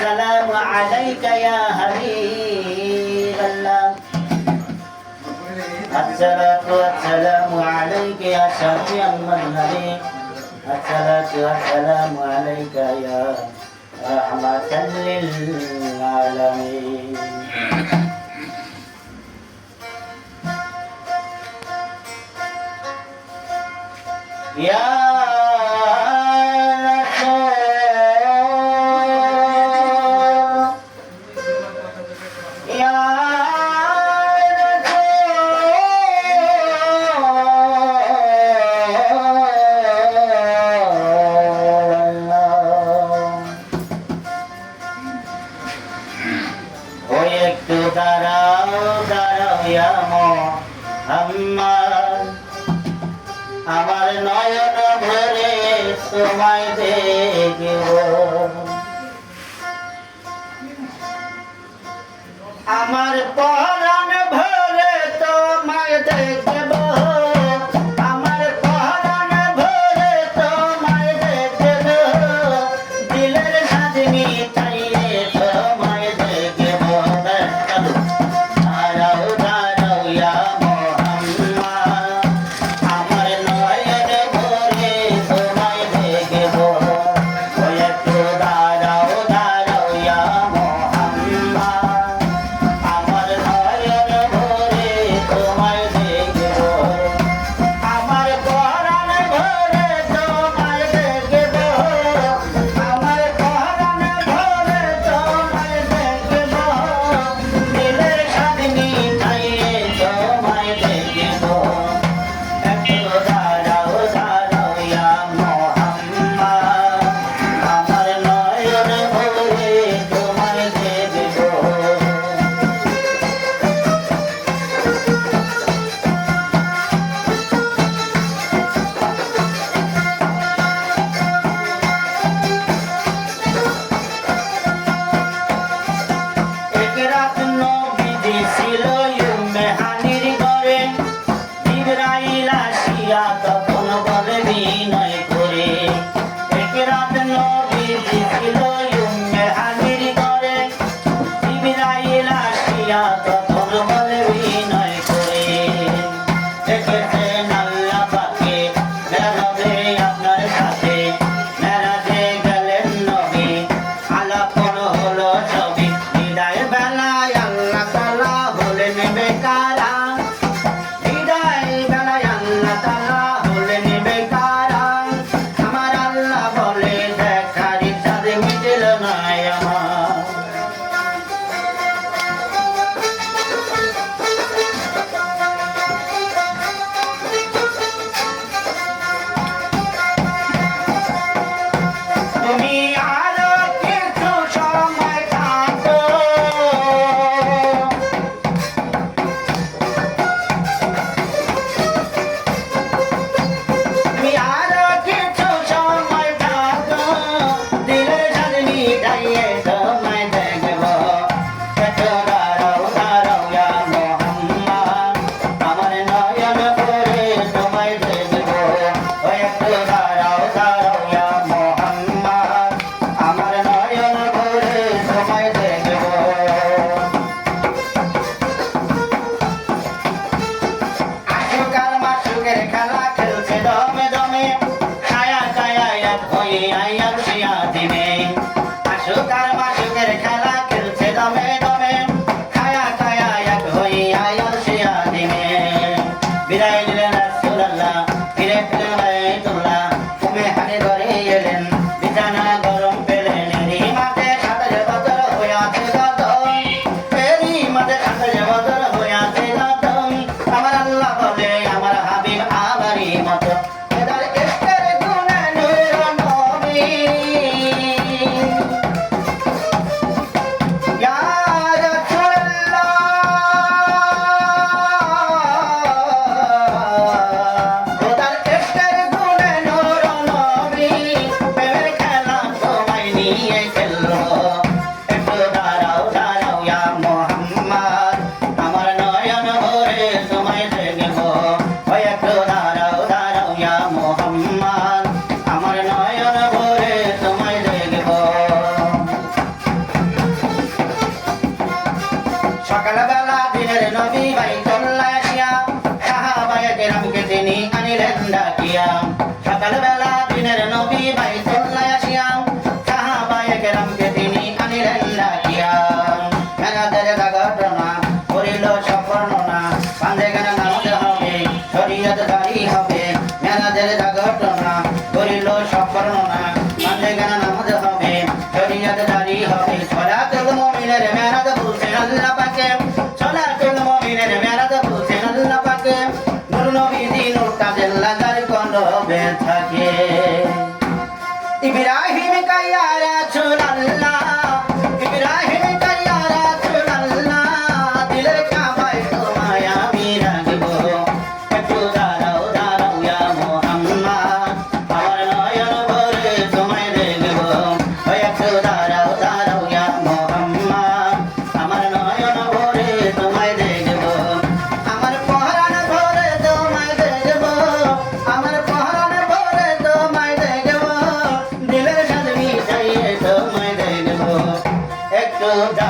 السلام عليك يا حبيب الله الصلاة والسلام عليك يا شفيع المذهبين الصلاة والسلام عليك يا رحمة للعالمين يا ইয়া মোহাম্মদ। আমার নয়ন ভরে তোমায় দেখব। আমার পর happen now with this hero you సకలబల దినరు వై తొల్లకియా సహాబయ తిరం కిసిని అనిలందకియా సకలబల Come.